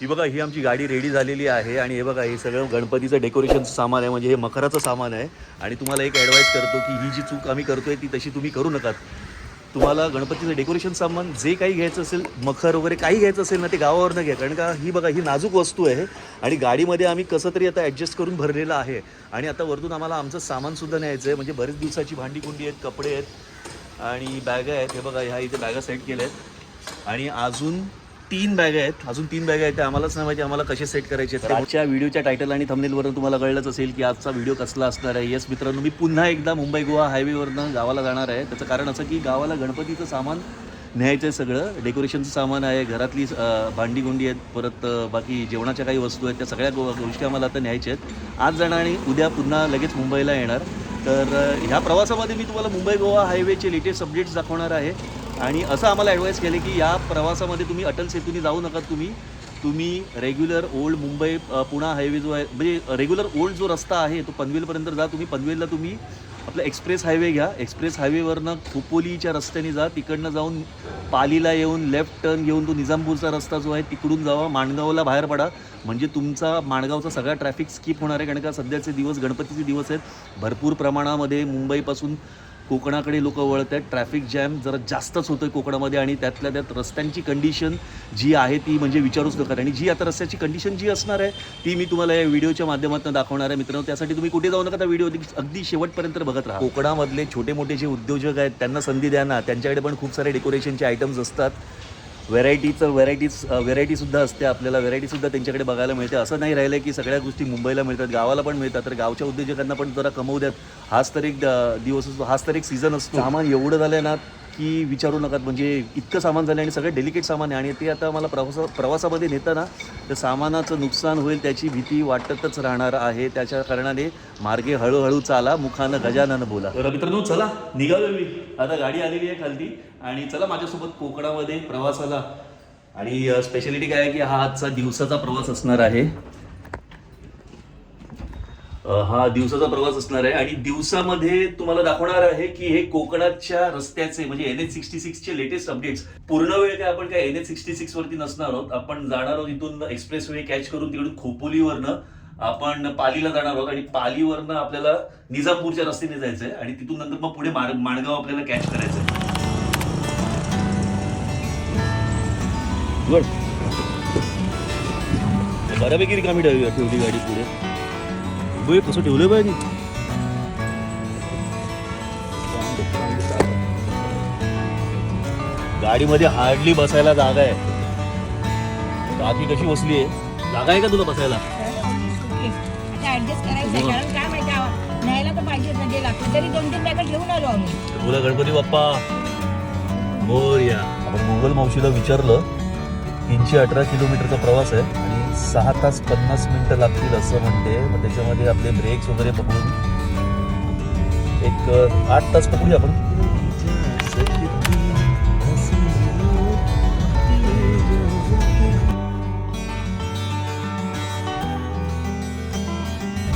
ही बघा ही आमची गाडी रेडी झालेली आहे आणि हे बघा हे सगळं गणपतीचं डेकोरेशनचं सामान आहे म्हणजे हे मखराचं सामान आहे. आणि तुम्हाला एक ॲडवाईस करतो की ही जी चूक आम्ही करतोय ती तशी तुम्ही करू नका. तुम्हाला गणपतीचं डेकोरेशन सामान जे काही घ्यायचं असेल मखर वगैरे काही घ्यायचं असेल ना ते गावावरनं घ्या. कारण का ही बघा ही नाजूक वस्तू आहे आणि गाडीमध्ये आम्ही कसं तरी आता ॲडजस्ट करून भरलेलं आहे. आणि आता वरतून आम्हाला आमचं सामानसुद्धा न्यायचं आहे म्हणजे बरेच दिवसाची भांडी कुंडी आहेत कपडे आहेत आणि बॅगा आहेत. हे बघा ह्या इथे बॅगा सेट केल्या आहेत आणि अजून तीन बॅगा आहेत. अजून तीन बॅगा आहेत त्या आम्हालाच नाही माहिती आम्हाला कसे सेट करायचे आहेत आजच्या व्हिडिओच्या टायटल आणि थंबनेलवरून तुम्हाला कळलंच असेल की आजचा व्हिडिओ कसला असणार आहे. येस मित्रांनो मी पुन्हा एकदा मुंबई गोवा हायवेवरनं गावाला जाणार आहे. त्याचं कारण असं की गावाला गणपतीचं सामान न्यायचं आहे सगळं. डेकोरेशनचं सामान आहे. घरातली अं, भांडी गुंडी आहेत. परत बाकी जेवणाच्या काही वस्तू आहेत. त्या सगळ्या गो गोष्टी आम्हाला आता न्यायच्या आहेत. आज जाणार आणि उद्या पुन्हा लगेच मुंबईला येणार. तर ह्या प्रवासामध्ये मी तुम्हाला मुंबई गोवा हायवेचे लेटेस्ट अपडेट्स दाखवणार आहे. आणि असं आम्हाला ॲडवाईस केले की या प्रवासामध्ये तुम्ही अटल सेतूने जाऊ नका तुम्ही. तुम्ही regular old Mumbai Pune highway जो आहे म्हणजे रेग्युलर ओल्ड जो रस्ता आहे तो पनवेलपर्यंत जा तुम्ही. पनवेलला तुम्ही आपला एक्सप्रेस हायवे घ्या. एक्सप्रेस हायवेवरनं खोपोलीच्या रस्त्याने जा. तिकडनं जाऊन पालीला येऊन लेफ्ट टर्न घेऊन तो निजामपूरचा रस्ता जो आहे तिकडून जावा. माणगावला बाहेर पडा. म्हणजे तुमचा माणगावचा सगळा ट्रॅफिक स्किप होणार आहे. कारण का सध्याचे दिवस गणपतीचे दिवस आहेत. भरपूर प्रमाणामध्ये मुंबईपासून कोकणाकडे लोक वळत आहेत. ट्रॅफिक जॅम जरा जास्तच होतोय कोकणामध्ये आणि त्यातल्या त्यात रस्त्यांची कंडिशन जी आहे ती म्हणजे विचारूच नका. आणि जी आता रस्त्याची कंडिशन जी असणार आहे ती मी तुम्हाला या व्हिडिओच्या माध्यमातून दाखवणार आहे मित्रांनो. त्यासाठी तुम्ही कुठे जाऊ नका त्या व्हिडिओ अगदी शेवटपर्यंत बघत राहा. कोकणामधले छोटे मोठे जे उद्योजक आहेत त्यांना संधी द्या ना. त्यांच्याकडे पण खूप सारे डेकोरेशनचे आयटम्स असतात. व्हेरायटीचं व्हेरायटीज व्हेरायटीसुद्धा असते आपल्याला. व्हेरायटीसुद्धा त्यांच्याकडे बघायला मिळते. असं नाही राहिलं की सगळ्या गोष्टी मुंबईला मिळतात गावाला पण मिळतात. तर गावच्या उद्योजकांना पण जरा कमवू द्यात. हाच तर एक दिवस असतो. हाच तर एक सीझन असतो. सामान एवढं झालं ना की विचारू नका. म्हणजे इतकं सामान झालं आणि सगळं डेलिकेट सामान आहे. आणि ते आता मला प्रवासा प्रवासामध्ये नेताना तर सामानाचं नुकसान होईल त्याची भीती वाटतच राहणार आहे. त्याच्या कारणाने मार्गे हळूहळू चाला मुखानं गजानन बोला. तर मित्रांनो चला निघालो मी. आता गाडी आलेली आहे खालती. आणि चला माझ्यासोबत कोकणामध्ये प्रवासाला. आणि स्पेशालिटी काय आहे की हा आजचा दिवसाचा प्रवास असणार आहे. हा दिवसाचा प्रवास असणार आहे. आणि दिवसामध्ये तुम्हाला दाखवणार आहे की हे कोकणाच्या रस्त्याचे म्हणजे एन एच सिक्स्टी सिक्सचे लेटेस्ट अपडेट्स पूर्ण वेळ काय आपण काय एन एच सिक्स्टी सिक्स वरती नसणार आहोत. आपण जाणार आहोत इथून एक्सप्रेस वे कॅच करून तिकडून खोपोलीवरनं. आपण पालीला जाणार आहोत आणि पालीवरनं आपल्याला निजामपूरच्या रस्त्याने जायचंय आणि तिथून नंतर मग पुढे माणगाव आपल्याला कॅच करायचंय गुड. बऱ्यापैकी रिकामी ठेवली ठेवली गाडी पुढे. बघ कसं ठेवलं पाहिजे गाडीमध्ये हार्डली बसायला जागा आहे. बाकी कशी बसली आहे? जागा आहे का तुला बसायला? तुला गणपती बाप्पा. मोरया आपण मोगल मावशीला विचारलं तीनशे अठरा किलोमीटरचा प्रवास आहे आणि सहा तास पन्नास मिनिटं लागतील असं म्हणते. मग त्याच्यामध्ये आपले ब्रेक्स वगैरे पकडून एक आठ तास पकडूया आपण.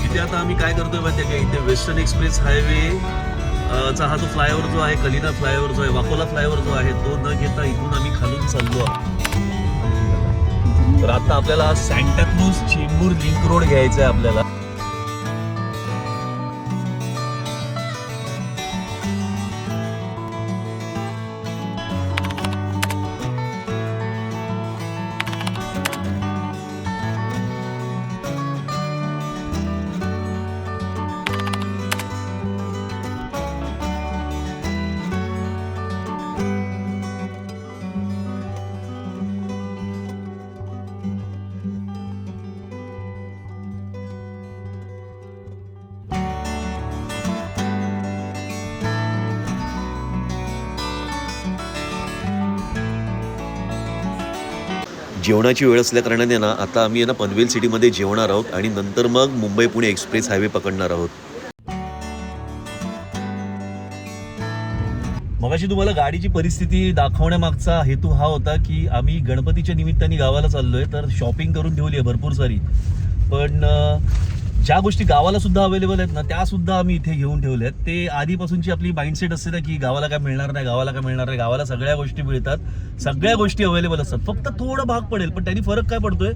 इथे आता आम्ही काय करतोय माहितीये का? इथे वेस्टर्न एक्सप्रेस हायवे चा हा जो फ्लायओव्हर जो आहे कलिना फ्लायओव्हर जो आहे वाकोला फ्लायओव्हर जो आहे तो न घेता इथून आम्ही खालून चाललो आहोत. तर आता आपल्याला हा सँटाक्रूज चेंबूर लिंक रोड घ्यायचा आहे आपल्याला. जेवणाची वेळ असल्या कारणाने ना आता आम्ही आहे ना पनवेल सिटीमध्ये जेवणार आहोत आणि नंतर मग मुंबई पुणे एक्सप्रेस हायवे पकडणार आहोत. मगाशी तुम्हाला गाडीची परिस्थिती दाखवण्यामागचा हेतू हा होता की आम्ही गणपतीच्या निमित्ताने गावाला चाललोय तर शॉपिंग करून ठेवली आहे भरपूर सारी. पण ज्या गोष्टी गावाला सुद्धा अवेलेबल आहेत ना त्या सुद्धा आम्ही इथे घेऊन ठेवल्या आहेत. ते आधीपासूनची आपली माइंडसेट असते ना की गावाला काय मिळणार नाही गावाला काय मिळणार नाही गावाला सगळ्या गोष्टी मिळतात. सगळ्या गोष्टी अवेलेबल असतात. फक्त थोडं भाग पडेल पण त्यांनी फरक काय पडतोय?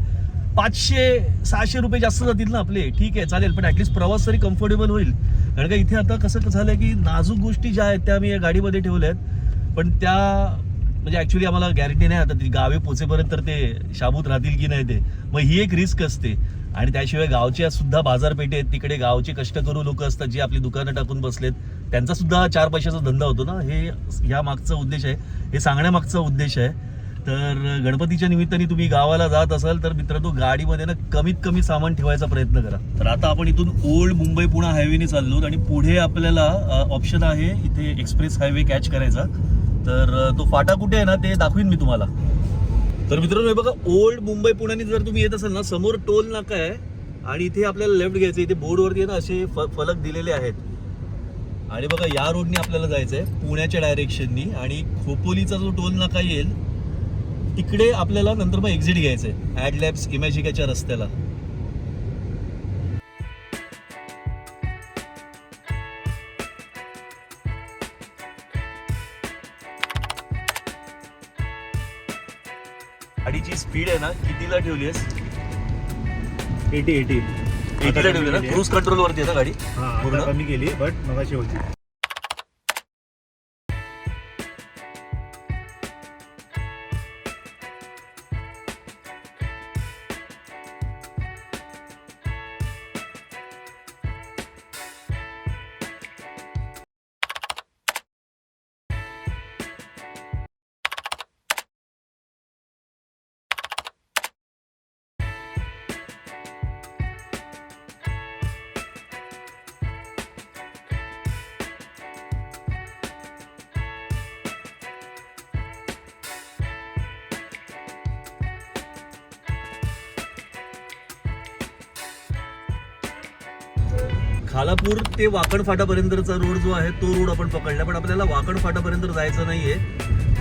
पाचशे सहाशे रुपये जास्त जातील ना आपले. ठीक आहे चालेल पण ऍटलीस्ट प्रवास तरी कम्फर्टेबल होईल. कारण का इथे आता कसं झालं की नाजूक गोष्टी ज्या आहेत त्या आम्ही या गाडीमध्ये ठेवल्या आहेत. पण त्या म्हणजे ऍक्च्युली आम्हाला गॅरंटी नाही आता ती गावे पोचेपर्यंत तर ते शाबूत राहतील की नाही ते. मग ही एक रिस्क असते. आणि त्याशिवाय गावच्या सुद्धा बाजारपेठे आहेत. तिकडे गावचे कष्टकरू लोक असतात जे आपली दुकानं टाकून बसलेत. त्यांचा सुद्धा चार पैशाचा धंदा होतो ना. हे ह्या मागचा उद्देश आहे. हे सांगण्यामागचा उद्देश आहे. तर गणपतीच्या निमित्ताने तुम्ही गावाला जात असाल तर मित्रांनो गाडीमध्ये ना कमीत कमी सामान ठेवायचा प्रयत्न करा. तर आता आपण इथून ओल्ड मुंबई पुणे हायवेने चाललो आणि पुढे आपल्याला ऑप्शन आहे इथे एक्सप्रेस हायवे कॅच करायचा. तर तो फाटा कुठे आहे ना ते दाखवीन मी तुम्हाला. तर मित्रांनो हे बघा ओल्ड मुंबई पुण्याने जर तुम्ही येत असाल ना समोर टोल नाका आहे आणि इथे आपल्याला लेफ्ट घ्यायचं इथे बोर्डवरती आहे ना असे फ- फलक दिलेले आहेत. आणि बघा या रोडने आपल्याला जायचं आहे पुण्याच्या डायरेक्शननी आणि खोपोलीचा जो टोल नाका येईल तिकडे आपल्याला नंतर मग एक्झिट घ्यायचंय. आहे लॅब्स इमॅजिकाच्या रस्त्याला. गाडीची स्पीड आहे ना कितीला ठेवली एटी एटी. एटीला ठेवली ना? क्रूज कंट्रोल वरती आहे ना गाडी? पूर्ण? कमी केली बट मगाशी होती. खालापूर ते वाकड फाटापर्यंतचा रोड जो आहे तो रोड आपण पकडला पण आपल्याला वाकड फाटापर्यंत जायचं नाहीये.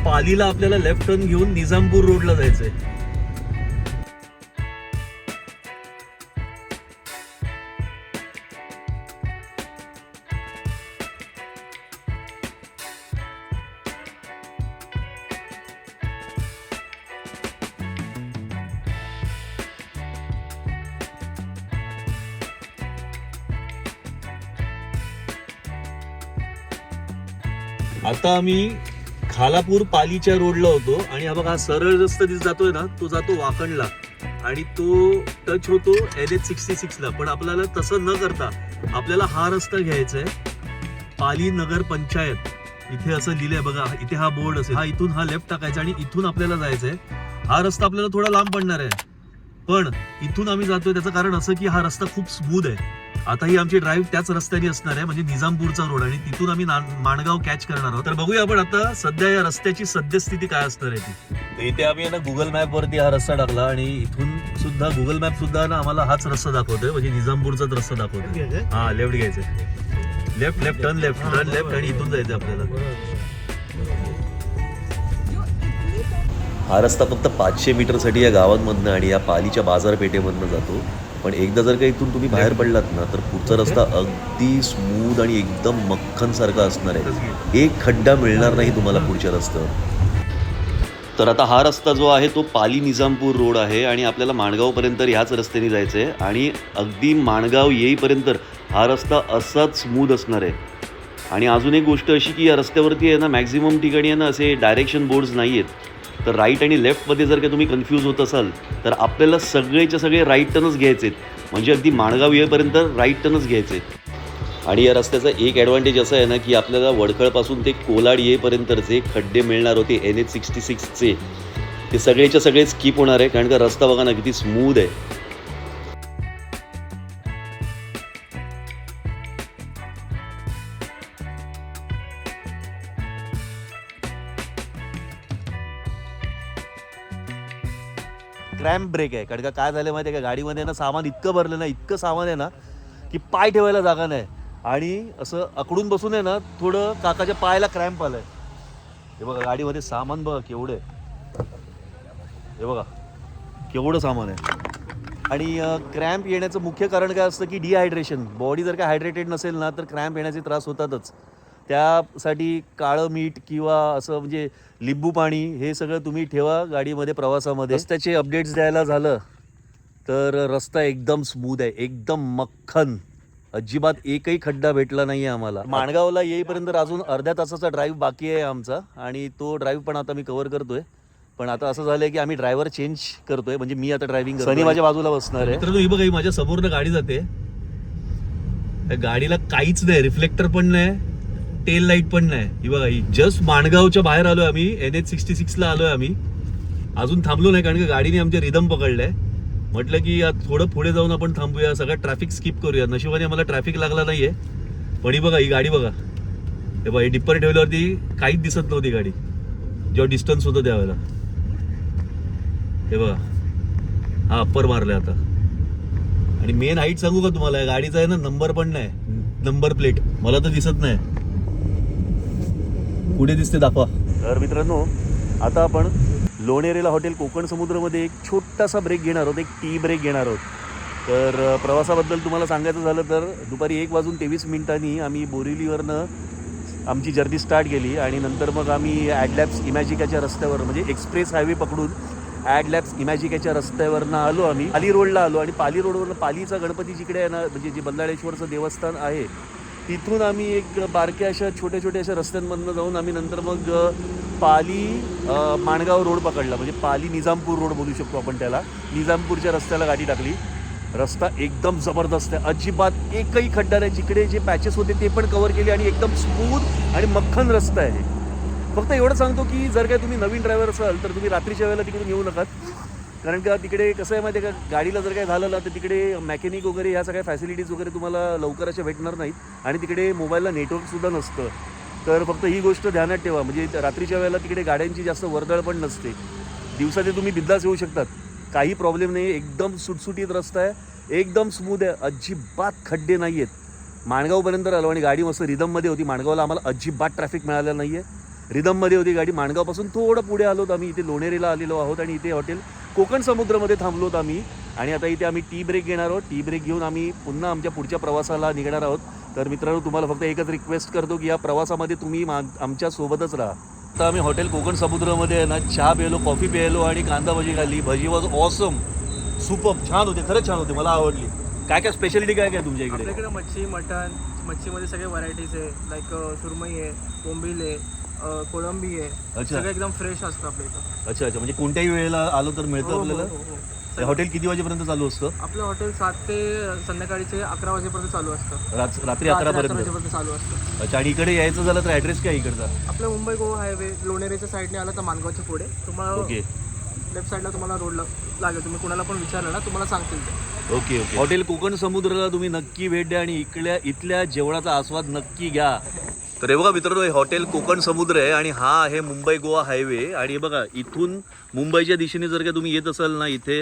पालीला आपल्याला लेफ्ट टर्न घेऊन निजामपूर रोडला जायचंय. आता आम्ही खालापूर पालीच्या रोडला होतो आणि हा बघा सरळ रस्ता दिस जातोय ना तो जातो वाकणला. आणि तो टच होतो एन एच सिक्स्टी सिक्सला पण आपल्याला तसं न करता आपल्याला हा रस्ता घ्यायचा आहे. पाली नगर पंचायत. इथे असं लिहिलंय बघा इथे हा बोर्ड असेल हा इथून हा लेफ्ट टाकायचा आणि इथून आपल्याला जायचंय. हा रस्ता आपल्याला थोडा लांब पडणार आहे. पण इथून आम्ही जातोय त्याचं कारण असं की हा रस्ता खूप स्मूथ आहे. आता ही आमची ड्राईव्ह त्याच रस्त्याने असणार आहे म्हणजे निजामपूरचा रोड आणि तिथून आम्ही माणगाव कॅच करणार आहोत. तर बघूया आपण आता सध्या या रस्त्याची सद्यस्थिती काय असणार आहे ती. तर इथे आम्ही ना गुगल मॅप वरती हा रस्ता टाकला आणि इथून सुद्धा गुगल मॅप सुद्धा ना आम्हाला हाच रस्ता दाखवतोय म्हणजे निजामपूरचाच रस्ता दाखवतोय. हा लेफ्ट घ्यायचंय. Left left turn left turn left आणि इथून जायचं आपल्याला. हा रस्ता फक्त पाचशे मीटरसाठी या गावांमधनं आणि या पालीच्या बाजारपेठेमधनं जातो. पण एकदा जर का इथून तुम्ही बाहेर पडलात ना तर पुढचा रस्ता अगदी स्मूथ आणि एकदम मक्खनसारखा असणार आहे. एक खड्डा मिळणार नाही तुम्हाला पुढच्या रस्त्यावर. तर आता हा रस्ता जो आहे तो पाली निजामपूर रोड आहे आणि आपल्याला माणगावपर्यंत ह्याच रस्त्याने जायचं आहे आणि अगदी माणगाव येईपर्यंत हा रस्ता असाच स्मूथ असणार आहे. आणि अजून एक गोष्ट अशी की या रस्त्यावरती आहे ना मॅक्झिमम ठिकाणी आहे ना असे डायरेक्शन बोर्ड्स नाही आहेत तर राईट आणि लेफ्टमध्ये जर का तुम्ही कन्फ्यूज होत असाल तर आपल्याला सगळेच्या सगळे राईट टर्नच घ्यायचे आहेत म्हणजे अगदी माणगाव येईपर्यंत राईट टर्नच घ्यायचे. आहेत आणि या रस्त्याचा एक ॲडव्हान्टेज असं आहे ना की आपल्याला वडखळपासून ते कोलाड येईपर्यंतचे खड्डे मिळणार होते एन एच सिक्स्टी सिक्सचे ते सगळेच्या सगळे स्किप होणार आहे कारण का रस्ता बघा ना किती स्मूद आहे. क्रॅम्प ब्रेक आहे. कारण का काय झालं माहिती आहे का? गाडीमध्ये ना सामान इतकं भरलं ना इतकं सामान आहे ना की पाय ठेवायला जागा नाही. आणि असं अकडून बसून आहे ना थोडं काकाच्या पायाला क्रॅम्प आलंय. हे बघा गाडीमध्ये सामान बघा केवढं आहे. हे बघा केवढं सामान आहे. आणि क्रॅम्प येण्याचं मुख्य कारण काय असतं की डिहायड्रेशन बॉडी जर का हायड्रेटेड नसेल ना तर क्रॅम्प येण्याचे त्रास होतातच. त्यासाठी काळं मीठ किंवा असं म्हणजे लिंबू पाणी हे सगळं तुम्ही ठेवा गाडीमध्ये प्रवासामध्ये. रस्त्याचे अपडेट्स द्यायला झालं तर रस्ता एकदम स्मूथ आहे एकदम मक्खन अजिबात एकही खड्डा भेटला नाही आहे आम्हाला. माणगावला येईपर्यंत अजून अर्ध्या तासाचा ड्राईव्ह बाकी आहे आमचा आणि तो ड्राईव्ह पण आता मी कव्हर करतोय. पण आता असं झालंय की आम्ही ड्रायव्हर चेंज करतोय म्हणजे मी आता ड्रायव्हिंग सनी माझ्या बाजूला बसणार आहे. तर ही बघा ही माझ्या समोरनं गाडी जाते. गाडीला काहीच नाही रिफ्लेक्टर पण नाही. टेल लाइट पण नाही. ही बघा ही जस्ट माणगावच्या बाहेर आलोय आम्ही. एन एच सिक्स्टी सिक्सला आलोय आम्ही. अजून थांबलो नाही कारण की गाडीने आमच्या रिदम पकडलाय. म्हटलं की थोडं पुढे जाऊन आपण थांबूया. सगळं ट्रॅफिक स्किप करूया नशिबाने आम्हाला ट्रॅफिक लागला नाहीये. पण ही बघा ही गाडी बघा. हे बघा ही डिप्पर ठेवल्यावरती काहीच दिसत नव्हती गाडी. जेव्हा डिस्टन्स होतं त्यावेळेला. हे बघा. हा अप्पर मारलाय आता. आणि मेन हाईट सांगू का तुम्हाला? गाडीचा आहे ना नंबर पण नाही. नंबर प्लेट मला तर दिसत नाही. पुढे दिसते दाखवा. तर मित्रांनो आता आपण लोणेरेला हॉटेल कोकण समुद्रमध्ये एक छोटासा ब्रेक घेणार आहोत एक टी ब्रेक घेणार आहोत. तर प्रवासाबद्दल तुम्हाला सांगायचं झालं तर दुपारी एक वाजून तेवीस मिनिटांनी आम्ही बोरिवलीवरनं आमची जर्नी स्टार्ट केली आणि नंतर मग आम्ही ॲडलॅब्स इमॅजिकाच्या रस्त्यावर म्हणजे एक्सप्रेस हायवे पकडून ॲडलॅब्स इमॅजिकाच्या रस्त्यावरनं आलो आम्ही. पाली रोडला आलो आणि पाली रोडवरनं पालीचा गणपती जिकडे आहे ना म्हणजे जे बल्लाळेश्वरचं देवस्थान आहे तिथून आम्ही एक बारक्या अशा छोट्या छोट्या अशा रस्त्यांमधनं जाऊन आम्ही नंतर मग पाली माणगाव रोड पकडला. म्हणजे पाली निजामपूर रोड बोलू शकतो आपण त्याला. निजामपूरच्या रस्त्याला गाडी टाकली. रस्ता एकदम जबरदस्त आहे. अजिबात एकही खड्डा नाही. जिकडे जे पॅचेस होते ते पण कवर केले आणि एकदम स्मूथ आणि मक्खन रस्ता आहे फक्त एवढं सांगतो की जर काय तुम्ही नवीन ड्रायव्हर असाल तर तुम्ही रात्रीच्या वेळेला तिकडून येऊ नका. कारण का तिकडे कसं आहे माहिती आहे का? गाडीला जर काय झालं तर तिकडे मॅकॅनिक वगैरे ह्या सगळ्या फॅसिलिटीज वगैरे तुम्हाला लवकर अशा भेटणार नाहीत. आणि तिकडे मोबाईलला नेटवर्कसुद्धा नसतं. तर फक्त ही गोष्ट ध्यानात ठेवा. म्हणजे रात्रीच्या वेळेला तिकडे गाड्यांची जास्त वर्दळ पण नसते. दिवसाचे तुम्ही बिंदास येऊ शकतात. काही प्रॉब्लेम नाही एकदम सुटसुटीत रस्ता आहे. एकदम स्मूथ आहे. अजिबात खड्डे नाही आहेत माणगावपर्यंत आलो आणि गाडी मस्त रिदममध्ये होती. माणगावला आम्हाला अजिबात ट्रॅफिक मिळालेलं नाही आहे रिदममध्ये होती गाडी. माणगावपासून थोडं पुढे आलोत आम्ही. इथे लोणेरेला आलेलो आहोत आणि इथे हॉटेल कोकण समुद्रामध्ये थांबलोत आम्ही. आणि आता इथे आम्ही टी ब्रेक घेणार आहोत. टी ब्रेक घेऊन आम्ही पुन्हा आमच्या पुढच्या प्रवासाला निघणार आहोत. तर मित्रांनो तुम्हाला फक्त एकच रिक्वेस्ट करतो की या प्रवासामध्ये तुम्ही मा आमच्या सोबतच राहा. आता आम्ही हॉटेल कोकण समुद्रामध्ये आहे ना चहा प्यायलो कॉफी प्यायलो आणि कांदा भजी खाल्ली. भजी वॉज ऑसम सुपम छान होते खरंच छान होते. मला आवडली. काय काय स्पेशालिटी काय काय तुमच्या इकडे? मच्छी मटन मच्छीमध्ये सगळे व्हरायटीज आहे. लाईक सुरमई आहे कोंबील आहे. कोळंबी आहे. अच्छा. सगळं एकदम फ्रेश असतं आपल्या इथं. अच्छा अच्छा. म्हणजे कोणत्याही वेळेला आलो तर मिळतं हो, हो, आपल्याला? हो, हो. हे हॉटेल किती वाजेपर्यंत चालू असतं? आपलं हॉटेल सात ते संध्याकाळीचे अकरा वाजेपर्यंत चालू असतं. रात- रात्री अकरा अकरा पर्यंत. वाजेपर्यंत चालू असतं. अच्छा आणि इकडे यायचं झालं तर ऍड्रेस काय इकडचा? आपलं मुंबई गोवा हायवे लोणेरेच्या साईडने आलं तर मानगावच्या पुढे. तुम्हाला ओके. लेफ्ट साईडला तुम्हाला रोडला लागेल. तुम्ही कुणाला पण विचारलं ना तुम्हाला सांगतील ते. Okay okay. हॉटेल कोकण समुद्राला तुम्ही नक्की भेट द्या आणि इकडल्या इथल्या जेवणाचा आस्वाद नक्की घ्या. तर हे बघा मित्रांनो हे हॉटेल कोकण समुद्र आहे आणि हा आहे मुंबई गोवा हायवे. आणि हे बघा इथून मुंबईच्या दिशेने जर का तुम्ही येत असाल ना इथे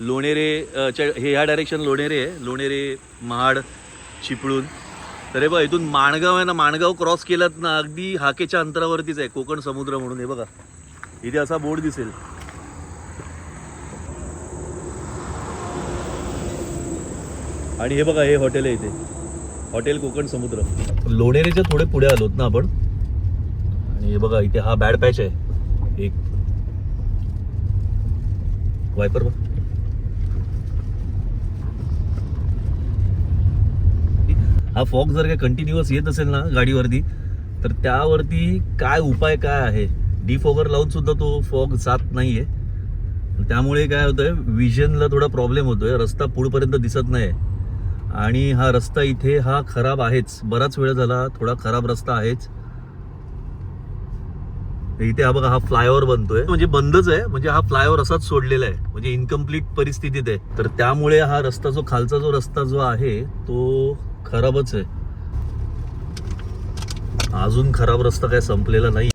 लोणेरे हे ह्या डायरेक्शन लोणेरे आहे लोणेरे महाड चिपळूण. तर हे बघा इथून माणगाव आहे ना माणगाव क्रॉस केलात ना अगदी हाकेच्या अंतरावरतीच आहे कोकण समुद्र म्हणून. हे बघा इथे असा बोर्ड दिसेल. आणि हे बघा हे हॉटेल आहे इथे. हॉटेल कोकण समुद्र. लोणेरेच्या थोडे पुढे आलोत ना आपण? आणि हे बघा इथे हा बॅड पॅच आहे. एक. वायपर बघ. हा फॉग जर काय कंटिन्युअस येत असेल ना गाडीवरती तर त्यावरती काय उपाय काय आहे? डिफॉगर लावून सुद्धा तो फॉग जात नाहीये. त्यामुळे काय होतंय विजनला थोडा प्रॉब्लेम होतोय. रस्ता पुढपर्यंत दिसत नाही आणि हा रस्ता इथे हा खराब आहेच. बराच वेळ झाला थोडा खराब रस्ता आहेच. इथे हा बघा हा फ्लायओव्हर बनतोय. म्हणजे बंदच आहे म्हणजे हा फ्लायओव्हर असाच सोडलेला आहे. म्हणजे इनकम्प्लीट परिस्थितीत आहे. तर त्यामुळे हा रस्ता जो खालचा जो रस्ता जो आहे तो खराबच आहे. अजून खराब रस्ता काय संपलेला नाही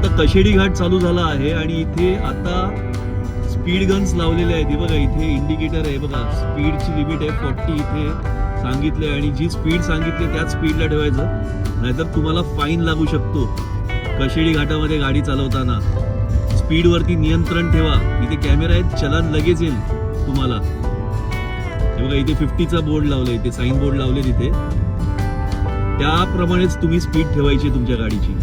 आता कशेडी घाट चालू झाला आहे आणि इथे आता स्पीड गन्स लावलेले आहेत. बघा इथे इंडिकेटर आहे बघा. स्पीडची लिमिट आहे फोर्टी इथे सांगितले आणि जी स्पीड सांगितली त्याच स्पीडला ठेवायचं. नाहीतर तुम्हाला फाईन लागू शकतो कशेडी घाटामध्ये गाडी चालवताना. स्पीडवरती नियंत्रण ठेवा. इथे कॅमेरा आहेत चलन लगेच येईल तुम्हाला. हे बघा इथे फिफ्टीचा बोर्ड लावलाय इथे साईन बोर्ड लावले तिथे त्याप्रमाणेच तुम्ही स्पीड ठेवायची तुमच्या गाडीची.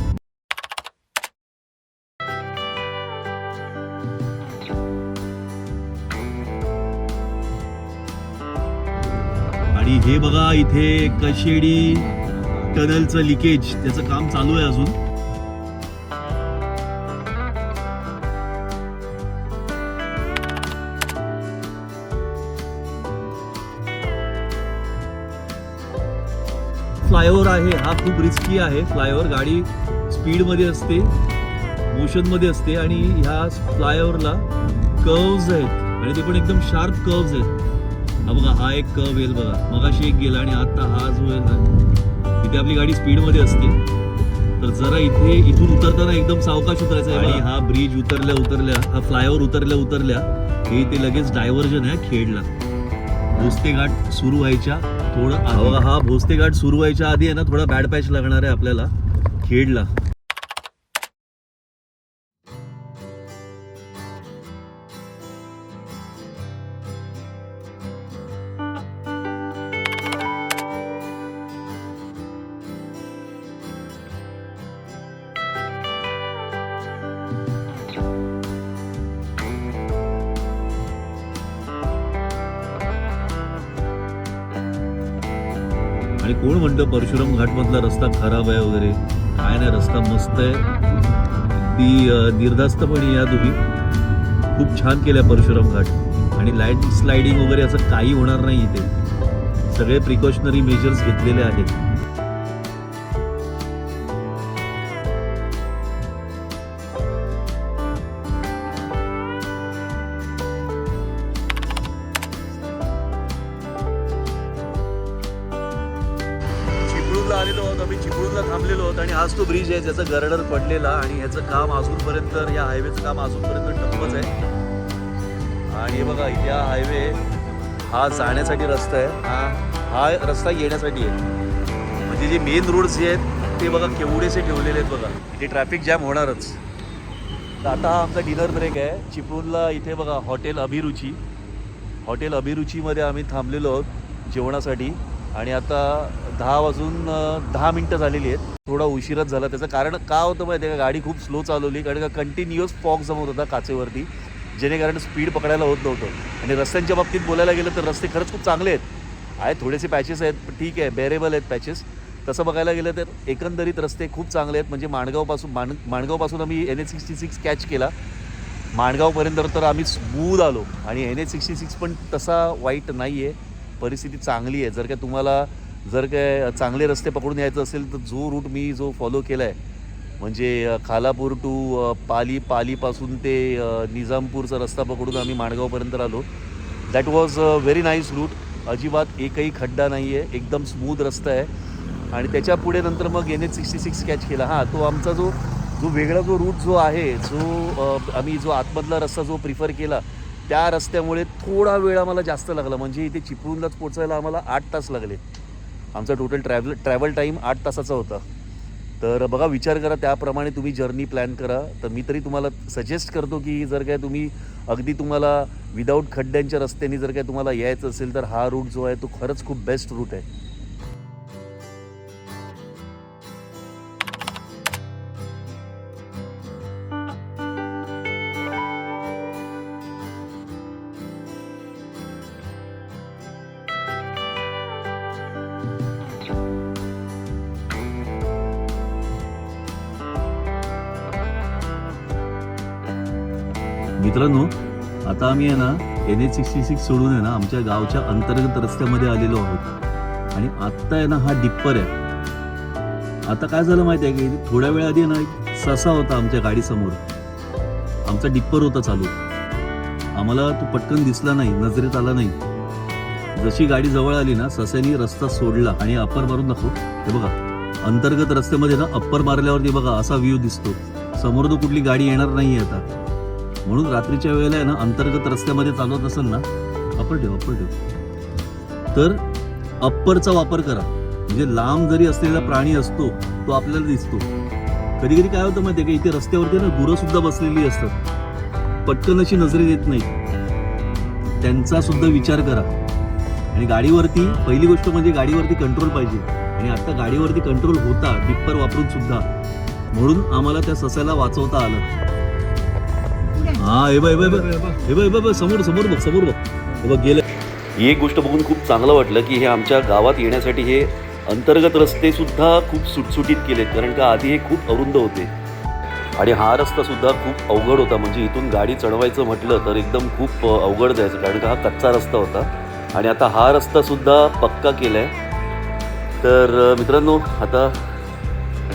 हे बघा इथे कशेडी टनलचं लिकेज त्याचं काम चालू आहे अजून. फ्लायओव्हर आहे हा खूप रिस्की आहे. फ्लायओव्हर गाडी स्पीडमध्ये असते मोशनमध्ये असते आणि ह्या फ्लायओव्हरला कर्व्ज आहेत. आणि ते पण एकदम शार्प कर्व्ज आहेत. हा बघा हा एक कर्व येईल बघा. मगाशी एक गेला आणि आता हा जो आहे ना इथे आपली गाडी स्पीडमध्ये असते. तर जरा इथे इथून उतरताना एकदम सावकाश उतरायचं आहे आणि हा ब्रिज उतरल्या उतरल्या हा फ्लायओव्हर उतरल्या उतरल्या हे ते लगेच डायव्हर्जन आहे खेडला. भोसते घाट सुरू व्हायच्या थोडं हा भोसते घाट सुरू व्हायच्या आधी आहे ना थोडा बॅड पॅच लागणार आहे आपल्याला खेडला. आणि कोण म्हणतं परशुराम घाटमधला रस्ता खराब आहे वगैरे? काय नाही रस्ता मस्त आहे. ती निर्धास्तपणे या तुम्ही. खूप छान केल्या परशुराम घाट. आणि लाइट स्लायडिंग वगैरे असं काही होणार नाही इथे. सगळे प्रिकॉशनरी मेजर्स घेतलेले आहेत. चिपळूणला आलेलो आहोत. आम्ही चिपळूणला थांबलेलो आहोत आणि आज तो ब्रिज आहे ज्याचं गर्डर पडलेला आणि ह्याचं काम अजूनपर्यंत या हायवेचं काम अजूनपर्यंत ठप्पच आहे. आणि बघा या हायवे हा जाण्यासाठी रस्ता आहे. हा हा रस्ता येण्यासाठी आहे. म्हणजे जे मेन रोड्स जे आहेत ते बघा केवढेसे ठेवलेले आहेत बघा. इथे ट्रॅफिक जॅम होणारच. तर आता हा आमचा डिनर ब्रेक आहे. चिपळूणला इथे बघा हॉटेल अभिरुची. हॉटेल अभिरुचीमध्ये आम्ही थांबलेलो आहोत जेवणासाठी. आणि आता दहा वाजून दहा मिनटं झालेली आहेत. थोडा उशीरच झाला त्याचं. कारण का होतं माहिती आहे का? गाडी खूप स्लो चालवली. कारण का कंटिन्युअस फॉग जमत होता काचेवरती. जेणेकरून स्पीड पकडायला होत नव्हतं. आणि रस्त्यांच्या बाबतीत बोलायला गेलं तर रस्ते खरंच खूप चांगले आहेत. आहेत थोडेसे पॅचेस आहेत. ठीक आहे बेरेबल आहेत पॅचेस तसं बघायला गेलं तर एकंदरीत रस्ते खूप चांगले आहेत. म्हणजे माणगावपासून माण माणगावपासून आम्ही N H sixty six catch केला. माणगावपर्यंत तर आम्ही स्मूद आलो. आणि एन एच सिक्स्टी सिक्स पण तसा वाईट नाही आहे परिस्थिती चांगली आहे. जर का तुम्हाला जर काय चांगले रस्ते पकडून यायचं असेल तर जो रूट मी जो फॉलो केला आहे म्हणजे खालापूर टू पाली पालीपासून ते निजामपूरचा रस्ता पकडून आम्ही माणगावपर्यंत आलो that was a very nice route अजिबात एकही खड्डा नाही आहे एकदम स्मूथ रस्ता आहे. आणि त्याच्या पुढे नंतर मग N H sixty six catch केला. हां तो आमचा जो जो वेगळा जो रूट जो आहे जो आम्ही जो आतमधला रस्ता जो प्रिफर केला त्या रस्त्यामुळे थोडा वेळ आम्हाला जास्त लागला. म्हणजे इथे चिपळूणलाच पोचायला आम्हाला आठ तास लागले. आमचा टोटल ट्रॅव्हल ट्रॅव्हल टाईम आठ तासाचा होता. तर बघा विचार करा त्याप्रमाणे तुम्ही जर्नी प्लॅन करा. तर मी तरी तुम्हाला सजेस्ट करतो की जर काय तुम्ही अगदी तुम्हाला विदाऊट खड्ड्यांच्या रस्त्याने जर काय तुम्हाला यायचं असेल तर हा रूट जो आहे तो खरंच खूप बेस्ट रूट आहे. मित्रांनो आता आम्ही आहे ना एन एच सिक्स्टी सिक्स सोडून आहे ना आमच्या गावच्या अंतर्गत रस्त्यामध्ये आलेलो आहोत. आणि आत्ता आहे ना हा डिप्पर आहे. आता काय झालं माहिती आहे की? थोड्या वेळ आधी ना एक ससा होता आमच्या गाडीसमोर. आमचा डिप्पर होता चालू. आम्हाला तो पटकन दिसला नाही नजरेत आला नाही. जशी गाडी जवळ आली ना सस्यानी रस्ता सोडला. आणि अप्पर मारून दाखव. हे बघा अंतर्गत रस्त्यामध्ये ना अप्पर मारल्यावरती बघा असा व्ह्यू दिसतो. समोर तो कुठली गाडी येणार नाही आता. म्हणून रात्रीच्या वेळेला आहे ना अंतर्गत रस्त्यामध्ये चालवत असेल ना अप्पर ठेव अप्पर ठेव. तर अप्परचा वापर करा. म्हणजे लांब जरी असलेला प्राणी असतो तो आपल्याला दिसतो. कधी कधी काय होतं माहिती आहे का इथे रस्त्यावरती ना गुरं सुद्धा बसलेली असतात. पटकन अशी नजरेत येत नाही त्यांचा सुद्धा विचार करा. आणि गाडीवरती पहिली गोष्ट म्हणजे गाडीवरती कंट्रोल पाहिजे. आणि आता गाडीवरती कंट्रोल होता डिप्पर वापरून सुद्धा. म्हणून आम्हाला त्या सस्याला वाचवता आलं. हा हे बघ हे बघ, हे बघ. हे बघ समोर समोर बघ समोर बघ. हे बघ गेलं. ही एक गोष्ट बघून खूप चांगलं वाटलं की हे आमच्या गावात येण्यासाठी हे अंतर्गत रस्ते सुद्धा खूप सुटसुटीत केलेत कारण का आधी हे खूप अरुंद होते. आणि हा रस्ता सुद्धा खूप अवघड होता म्हणजे इथून गाडी चढवायचं म्हटलं तर एकदम खूप अवघड जायचं कारण का हा कच्चा रस्ता होता. आणि आता हा रस्ता सुद्धा पक्का केला आहे तर मित्रांनो आता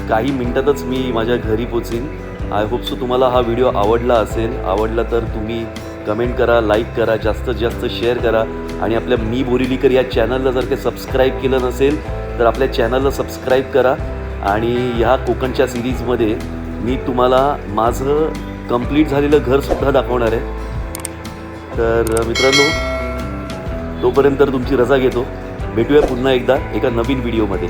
काही मिनटातच मी माझ्या घरी पोचीन. आय होप सो तुम्हाला हा व्हिडिओ आवडला असेल. आवडला तर तुम्ही कमेंट करा लाईक करा जास्तीत जास्त शेअर करा. आणि आपल्या मी बोरिलीकर या चॅनलला जर काही सबस्क्राईब केलं नसेल तर आपल्या चॅनलला सबस्क्राईब करा. आणि ह्या कोकणच्या सिरीजमध्ये मी तुम्हाला माझं कंप्लीट झालेलं घरसुद्धा दाखवणार आहे. तर मित्रांनो तोपर्यंत तुमची रजा घेतो. भेटूया पुन्हा एकदा एका नवीन व्हिडिओमध्ये